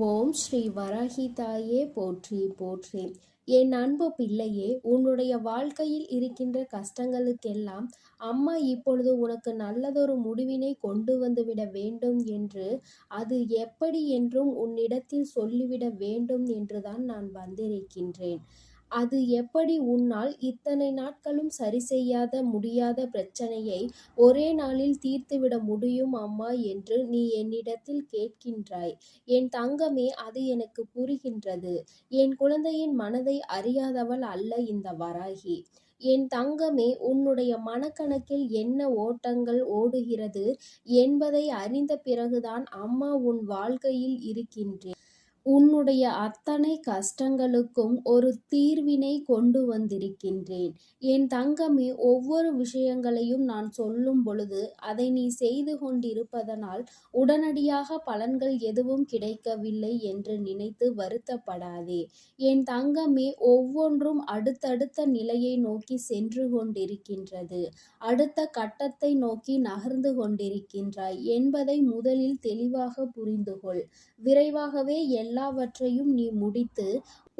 ஓம் ஸ்ரீ வராகிதாயே போற்றி போற்றி. என் அன்பு பிள்ளையே உன்னுடைய வாழ்க்கையில் இருக்கின்ற கஷ்டங்களுக்கெல்லாம் அம்மா இப்பொழுது உனக்கு நல்லதொரு முடிவினை கொண்டு வந்துவிட வேண்டும் என்று அது எப்படி என்றும் உன்னிடத்தில் சொல்லிவிட வேண்டும் என்றுதான் நான் வந்திருக்கின்றேன். அது எப்படி உன்னால் இத்தனை நாட்களும் சரி செய்யாத முடியாத பிரச்சனையை ஒரே நாளில் தீர்த்துவிட முடியும் அம்மா என்று நீ என்னிடத்தில் கேட்கின்றாய். என் தங்கமே அது எனக்கு புரிகின்றது. என் குழந்தையின் மனதை அறியாதவள் அல்ல இந்த வராகி. என் தங்கமே உன்னுடைய மனக்கணக்கில் என்ன ஓட்டங்கள் ஓடுகிறது என்பதை அறிந்த பிறகுதான் அம்மா உன் வாழ்க்கையில் இருக்கின்றேன். உன்னுடைய அத்தனை கஷ்டங்களுக்கும் ஒரு தீர்வினை கொண்டு வந்திருக்கின்றேன். என் தங்கமே ஒவ்வொரு விஷயங்களையும் நான் சொல்லும் பொழுது அதை நீ செய்து கொண்டிருப்பதனால் உடனடியாக பலன்கள் எதுவும் கிடைக்கவில்லை என்று நினைத்து வருத்தப்படாதே. என் தங்கமே ஒவ்வொன்றும் அடுத்தடுத்த நிலையை நோக்கி சென்று கொண்டிருக்கின்றது. அடுத்த கட்டத்தை நோக்கி நகர்ந்து கொண்டிருக்கின்றாய் என்பதை முதலில் தெளிவாக புரிந்துகொள். விரைவாகவே விரைவாகவே எல்லாவற்றையும் நீ முடித்து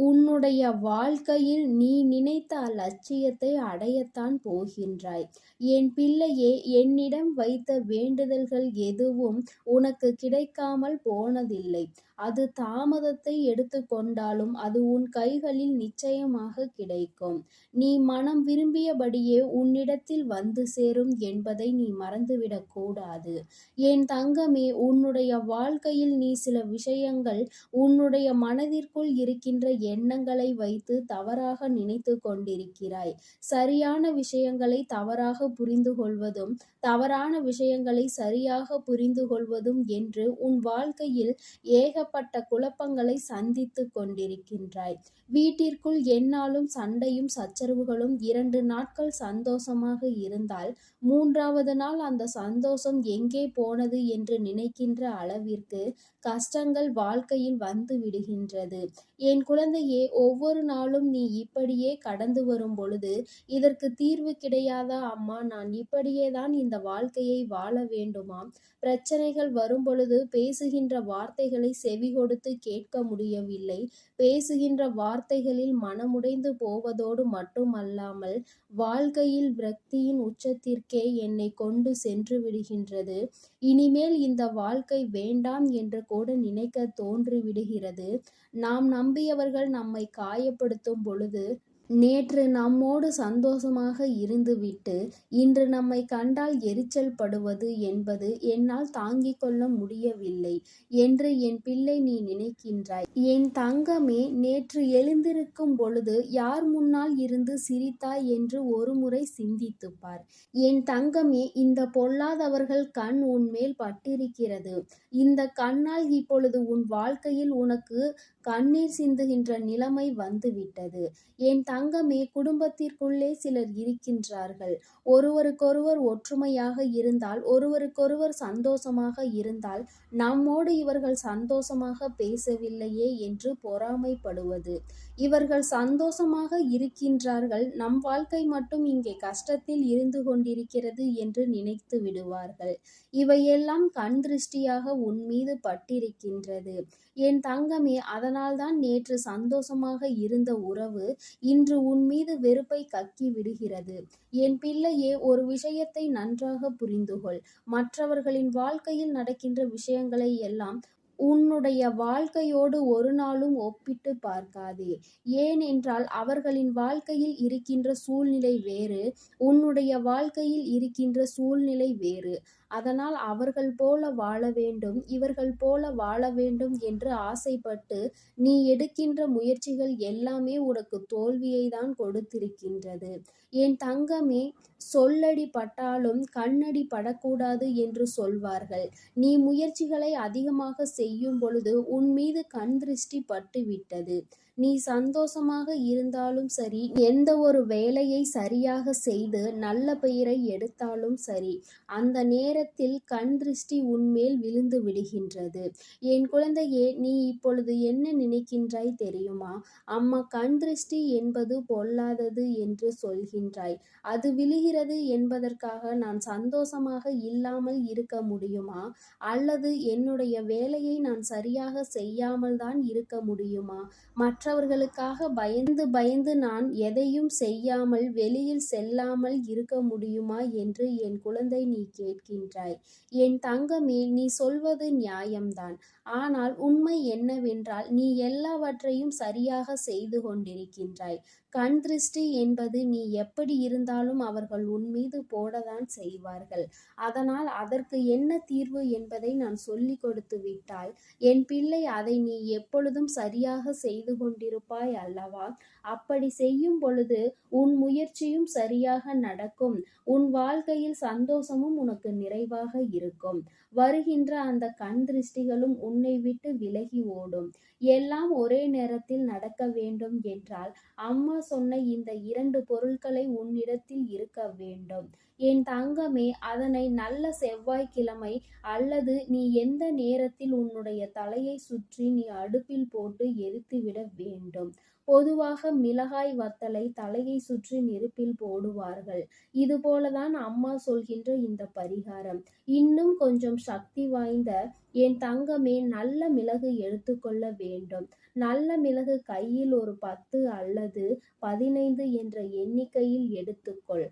உன்னுடைய வாழ்க்கையில் நீ நினைத்த லட்சியத்தை அடையத்தான் போகின்றாய். என் பிள்ளையே என்னிடம் வைத்த வேண்டுதல்கள் எதுவும் உனக்கு கிடைக்காமல் போனதில்லை. அது தாமதத்தை எடுத்துக்கொண்டாலும் அது உன் கைகளில் நிச்சயமாக கிடைக்கும். நீ மனம் விரும்பியபடியே உன்னிடத்தில் வந்து சேரும் என்பதை நீ மறந்துவிடக் கூடாது. என் தங்கமே உன்னுடைய வாழ்க்கையில் நீ சில விஷயங்கள் உன்னுடைய மனதிற்குள் இருக்கின்ற எண்ணங்களை வைத்து தவறாக நினைத்து கொண்டிருக்கிறாய். சரியான விஷயங்களை தவறாக புரிந்து கொள்வதும் தவறான விஷயங்களை சரியாக புரிந்து கொள்வதும் என்று உன் வாழ்க்கையில் ஏகப்பட்ட குழப்பங்களை சந்தித்து கொண்டிருக்கின்றாய். வீட்டிற்குள் என்னாலும் சண்டையும் சச்சரவுகளும் இரண்டு நாட்கள் சந்தோஷமாக இருந்தால் மூன்றாவது நாள் அந்த சந்தோஷம் எங்கே போனது என்று நினைக்கின்ற அளவிற்கு கஷ்டங்கள் வாழ்க்கையில் வந்து விடுகின்றது. என் குழந்தை குழந்தையே ஒவ்வொரு நாளும் நீ இப்படியே கடந்து வரும் பொழுது இதற்கு தீர்வு கிடையாதா அம்மா? நான் இப்படியே தான் இந்த வாழ்க்கையை வாழ வேண்டுமாம். பிரச்சனைகள் வரும் பொழுது பேசுகின்ற வார்த்தைகளை செவி கொடுத்து கேட்க முடியவில்லை. பேசுகின்ற வார்த்தைகளில் மனமுடைந்து போவதோடு மட்டுமல்லாமல் வாழ்க்கையில் விரக்தியின் உச்சத்திற்கே என்னை கொண்டு சென்று விடுகின்றது. இனிமேல் இந்த வாழ்க்கை வேண்டாம் என்று கூட நினைக்க தோன்றி விடுகிறது நாம் நம்பியவர்கள் நம்மை காயப்படுத்தும் பொழுது நேற்று நம்மோடு சந்தோஷமாக இருந்துவிட்டு இன்று நம்மை கண்டால் எரிச்சல் படுவது என்பது என்னால் தாங்கிக் கொள்ள முடியவில்லை என்று என் பிள்ளை நீ நினைக்கின்றாய். என் தங்கமே நேற்று எழுந்திருக்கும் பொழுது யார் முன்னால் இருந்து சிரித்தாய் என்று ஒருமுறை சிந்தித்துப்பார். என் தங்கமே இந்த பொல்லாதவர்கள் கண் உன்மேல் பட்டிருக்கிறது. இந்த கண்ணால் இப்பொழுது உன் வாழ்க்கையில் உனக்கு கண்ணீர் சிந்துகின்ற நிலைமை வந்துவிட்டது. என் தங்கமே குடும்பத்திற்குள்ளே சிலர் இருக்கின்றார்கள். ஒருவருக்கொருவர் ஒற்றுமையாக இருந்தால் ஒருவருக்கொருவர் சந்தோஷமாக இருந்தால் நம்மோடு இவர்கள் சந்தோஷமாக பேசவில்லையே என்று பொறாமைப்படுவது. இவர்கள் சந்தோஷமாக இருக்கின்றார்கள். நம் வாழ்க்கை மட்டும் இங்கே கஷ்டத்தில் இருந்து கொண்டிருக்கிறது என்று நினைத்து விடுவார்கள். இவையெல்லாம் கண் திருஷ்டியாக உன் மீது பட்டிருக்கின்றது. என் தங்கமே அதனால்தான் நேற்று சந்தோஷமாக இருந்த உறவு இன்று உன் மீது வெறுப்பை கக்கி விடுகிறது. என் பிள்ளையே ஒரு விஷயத்தை நன்றாக புரிந்துகொள். மற்றவர்களின் வாழ்க்கையில் நடக்கின்ற விஷயங்களை எல்லாம் உன்னுடைய வாழ்க்கையோடு ஒரு நாளும் ஒப்பிட்டு பார்க்காதே. ஏனென்றால் அவர்களின் வாழ்க்கையில் இருக்கின்ற சூழ்நிலை வேறு உன்னுடைய வாழ்க்கையில் இருக்கின்ற சூழ்நிலை வேறு. அதனால் அவர்கள் போல வாழ வேண்டும் இவர்கள் போல வாழ வேண்டும் என்று ஆசைப்பட்டு நீ எடுக்கின்ற முயற்சிகள் எல்லாமே உனக்கு தோல்வியை தான் கொடுத்திருக்கின்றது. என் தங்கமே சொல்லடி பட்டாலும் கண்ணடி படக்கூடாது என்று சொல்வார்கள். நீ முயற்சிகளை அதிகமாக செய்யும் பொழுது உன் மீது கண் திருஷ்டி பட்டுவிட்டது. நீ சந்தோஷமாக இருந்தாலும் சரி எந்த ஒரு வேலையை சரியாக செய்து நல்ல பெயரை எடுத்தாலும் சரி அந்த நேரத்தில் கண் திருஷ்டி உன்மேல் விழுந்து விடுகின்றது. என் குழந்தையே நீ இப்பொழுது என்ன நினைக்கின்றாய் தெரியுமா? அம்மா கண் திருஷ்டி என்பது பொல்லாதது என்று சொல்கின்றாய். அது விழுகிறது என்பதற்காக நான் சந்தோஷமாக இல்லாமல் இருக்க முடியுமா? அல்லது என்னுடைய வேலையை நான் சரியாக செய்யாமல் தான் இருக்க முடியுமா? மற்றவர்களுக்காக பயந்து பயந்து நான் எதையும் செய்யாமல் வெளியில் செல்லாமல் இருக்க முடியுமா என்று என் குழந்தை நீ கேட்கின்றாய். என் தங்கமே நீ சொல்வது நியாயம்தான். ஆனால் உண்மை என்னவென்றால் நீ எல்லாவற்றையும் சரியாக செய்து கொண்டிருக்கின்றாய். கண் திருஷ்டி என்பது நீ எப்படி இருந்தாலும் அவர்கள் உன் மீது போடத்தான் செய்வார்கள். அதனால் அதற்கு என்ன தீர்வு என்பதை நான் சொல்லிக் கொடுத்து விட்டால் என் பிள்ளை அதை நீ எப்பொழுதும் சரியாக செய்து கொண்டிருப்பாய் அல்லவா? அப்படி செய்யும் பொழுது உன் முயற்சியும் சரியாக நடக்கும். உன் வாழ்க்கையில் சந்தோஷமும் உனக்கு நிறைவாக இருக்கும். வருகின்ற அந்த கண் திருஷ்டிகளும் உன்னை விட்டு விலகி ஓடும். எல்லாம் ஒரே நேரத்தில் நடக்க வேண்டும் என்றால் அம்மா சொன்ன இந்த இரண்டு பொருட்களை உன்னிடத்தில் இருக்க வேண்டும். என் தங்கமே அதனை நல்ல செவ்வாய்க்கிழமை அல்லது நீ எந்த நேரத்தில் உன்னுடைய தலையை சுற்றி நீ அடுப்பில் போட்டு எரித்துவிட வேண்டும். பொதுவாக மிளகாய் வத்தலை தலையை சுற்றி நெருப்பில் போடுவார்கள். இதுபோலதான் அம்மா சொல்கின்ற இந்த பரிகாரம். இன்னும் கொஞ்சம் சக்தி வாய்ந்த என் தங்கமே நல்ல மிளகு எடுத்துக்கொள்ள வேண்டும். நல்ல மிளகு கையில் ஒரு பத்து அல்லது பதினைந்து என்ற எண்ணிக்கையில் எடுத்துக்கொள்.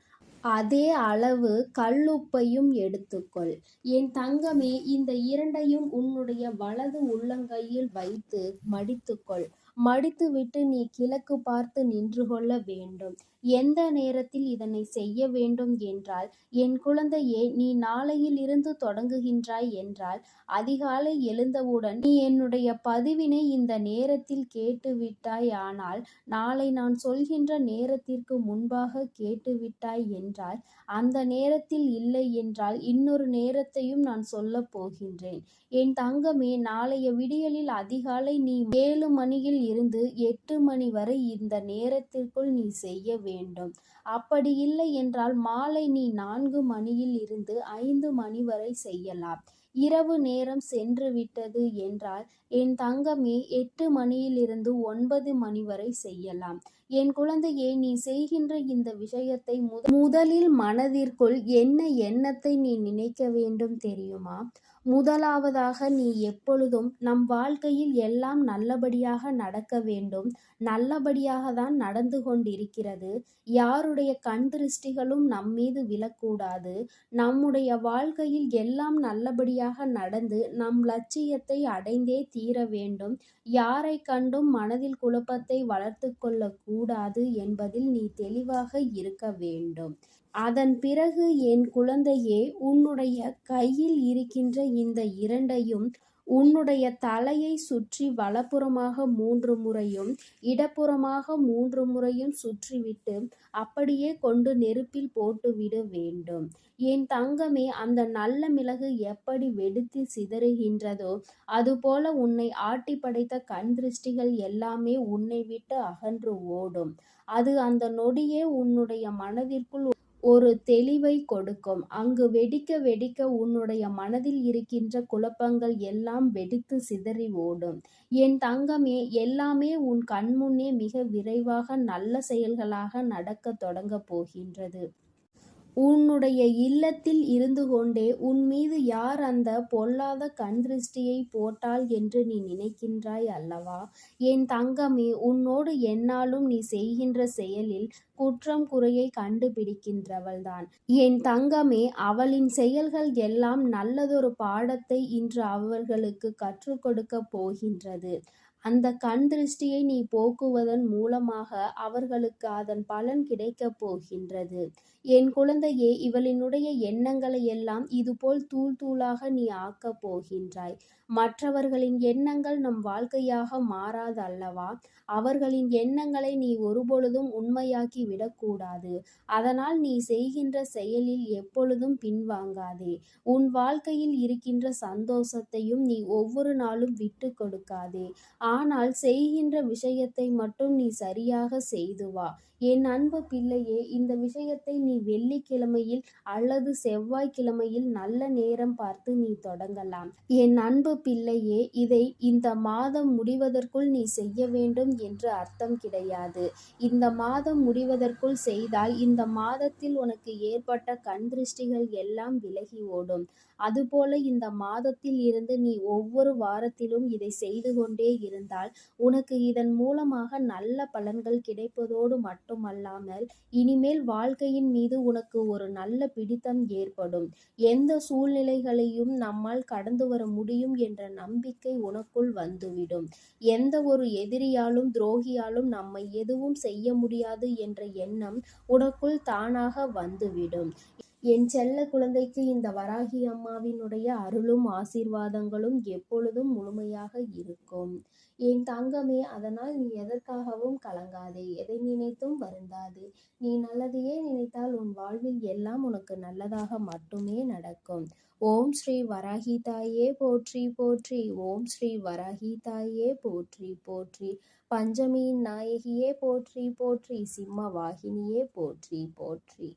அதே அளவு கல்லுப்பையும் எடுத்துக்கொள். என் தங்கமே இந்த இரண்டையும் உன்னுடைய வலது உள்ளங்கையில் வைத்து மடித்துக்கொள். மடித்துவிட்டு நீ கிழக்கு பார்த்து நின்று கொள்ள வேண்டும். எந்த நேரத்தில் இதனை செய்ய வேண்டும் என்றால் என் குழந்தையே நீ நாளையிலிருந்து தொடங்குகின்றாய் என்றால் அதிகாலை எழுந்தவுடன் நீ என்னுடைய பதிவினை இந்த நேரத்தில் கேட்டுவிட்டாய். ஆனால் நாளை நான் சொல்கின்ற நேரத்திற்கு முன்பாக கேட்டுவிட்டாய் என்றால் அந்த நேரத்தில் இல்லை என்றால் இன்னொரு நேரத்தையும் நான் சொல்லப் போகின்றேன். என் தங்கமே நாளைய விடியலில் அதிகாலை நீ ஏழு மணியில் இருந்து எட்டு மணி வரை இந்த நேரத்திற்குள் நீ செய்ய வேண்டும் அப்படி இல்லை என்றால் மாலை நீ நான்கு மணியில் இருந்து ஐந்து மணி வரை செய்யலாம். இரவு நேரம் சென்று விட்டது என்றால் என் தங்கமே எட்டு மணியிலிருந்து ஒன்பது மணி வரை செய்யலாம். என் குழந்தையே நீ செய்கின்ற இந்த விஷயத்தை முதலில் மனதிற்குள் என்ன எண்ணத்தை நீ நினைக்க வேண்டும் தெரியுமா? முதலாவதாக நீ எப்பொழுதும் நம் வாழ்க்கையில் எல்லாம் நல்லபடியாக நடக்க வேண்டும். நல்லபடியாக தான் நடந்து கொண்டிருக்கிறது. யாருடைய கண் திருஷ்டிகளும் நம்மீது விழக்கூடாது. நம்முடைய வாழ்க்கையில் எல்லாம் நல்லபடியாக நடந்து நம் லட்சியத்தை அடைந்தே தீர வேண்டும். யாரை கண்டும் மனதில் குழப்பத்தை வளர்த்து கொள்ளக்கூடாது என்பதில் நீ தெளிவாக இருக்க வேண்டும். அதன் பிறகு என் குழந்தையே உன்னுடைய கையில் இருக்கின்ற இந்த இரண்டையும் உன்னுடைய தலையை சுற்றி வலப்புறமாக மூன்று முறையும் இடப்புறமாக மூன்று முறையும் சுற்றிவிட்டு அப்படியே கொண்டு நெருப்பில் போட்டுவிட வேண்டும். என் தங்கமே அந்த நல்ல மிளகு எப்படி வெடித்து சிதறுகின்றதோ அதுபோல உன்னை ஆட்டி படைத்த கண் திருஷ்டிகள் எல்லாமே உன்னை விட்டு அகன்று ஓடும். அது அந்த நொடியே உன்னுடைய மனதிற்குள் ஒரு தெளிவை கொடுக்கும். அங்கு வெடிக்க வெடிக்க உன்னுடைய மனதில் இருக்கின்ற குழப்பங்கள் எல்லாம் வெடித்து சிதறி ஓடும். என் தங்கமே எல்லாமே உன் கண்முன்னே மிக விரைவாக நல்ல செயல்களாக நடக்க தொடங்கப் போகின்றது. உன்னுடைய இல்லத்தில் இருந்து கொண்டே உன் மீது யார் அந்த பொல்லாத கண் திருஷ்டியை போட்டாள் என்று நீ நினைக்கின்றாய் அல்லவா? என் தங்கமே உன்னோடு என்னாலும் நீ செய்கின்ற செயலில் குற்றம் குறையை கண்டுபிடிக்கின்றவள்தான். என் தங்கமே அவளின் செயல்கள் எல்லாம் நல்லதொரு பாடத்தை இன்று அவர்களுக்கு கற்றுக் கொடுக்கப் போகின்றது. அந்த கண் திருஷ்டியை நீ போக்குவதன் மூலமாக அவர்களுக்கு அதன் பலன் கிடைக்கப் போகின்றது. என் குழந்தையே இவளினுடைய எண்ணங்களை எல்லாம் இதுபோல் தூள் தூளாக நீ ஆக்கப் போகின்றாய். மற்றவர்களின் எண்ணங்கள் நம் வாழ்க்கையாக மாறாது அல்லவா அவர்களின் எண்ணங்களை நீ ஒருபொழுதும் உண்மையாக்கி விடக்கூடாது. அதனால் நீ செய்கின்ற செயலில் எப்பொழுதும் பின்வாங்காதே. உன் வாழ்க்கையில் இருக்கின்ற சந்தோஷத்தையும் நீ ஒவ்வொரு நாளும் விட்டு கொடுக்காதே. ஆனால் செய்கின்ற விஷயத்தை மட்டும் நீ சரியாக செய்து வா. என் அன்பு பிள்ளையே இந்த விஷயத்தை நீ நீ வெள்ளிக்கிழமையில் அல்லது செவ்வாய்க்கிழமையில் நல்ல நேரம் பார்த்து நீ தொடங்கலாம். என் அன்பு பிள்ளையே இதை இந்த மாதம் முடிவதற்குள் நீ செய்ய வேண்டும் என்று அர்த்தம் கிடையாது. இந்த மாதம் முடிவதற்குள் செய்தால் இந்த மாதத்தில் உனக்கு ஏற்பட்ட கண் திருஷ்டிகள் எல்லாம் விலகி ஓடும். அதுபோல இந்த மாதத்தில் இருந்து நீ ஒவ்வொரு வாரத்திலும் இதை செய்து கொண்டே இருந்தால் உனக்கு இதன் மூலமாக நல்ல பலன்கள் கிடைப்பதோடு மட்டுமல்லாமல் இனிமேல் வாழ்க்கையின் மீது மீது உனக்கு ஒரு நல்ல பிடித்தம் ஏற்படும். எந்த சூழ்நிலைகளையும் நம்மால் கடந்து வர முடியும் என்ற நம்பிக்கை உனக்குள் வந்துவிடும். எந்த ஒரு எதிரியாலும் துரோகியாலும் நம்மை எதுவும் செய்ய முடியாது என்ற எண்ணம் உனக்குள் தானாக வந்துவிடும். என் செல்ல குழந்தைக்கு இந்த வராகி அம்மாவினுடைய அருளும் ஆசீர்வாதங்களும் எப்பொழுதும் முழுமையாக இருக்கும். என் தங்கமே அதனால் நீ எதற்காகவும் கலங்காதே எதை நினைத்தும் வருந்தாதே. நீ நல்லதையே நினைத்தால் உன் வாழ்வில் எல்லாம் உனக்கு நல்லதாக மட்டுமே நடக்கும். ஓம் ஸ்ரீ வராகி தாயே போற்றி போற்றி. ஓம் ஸ்ரீ வராகி தாயே போற்றி போற்றி. பஞ்சமியின் நாயகியே போற்றி போற்றி. சிம்ம வாகினியே போற்றி போற்றி.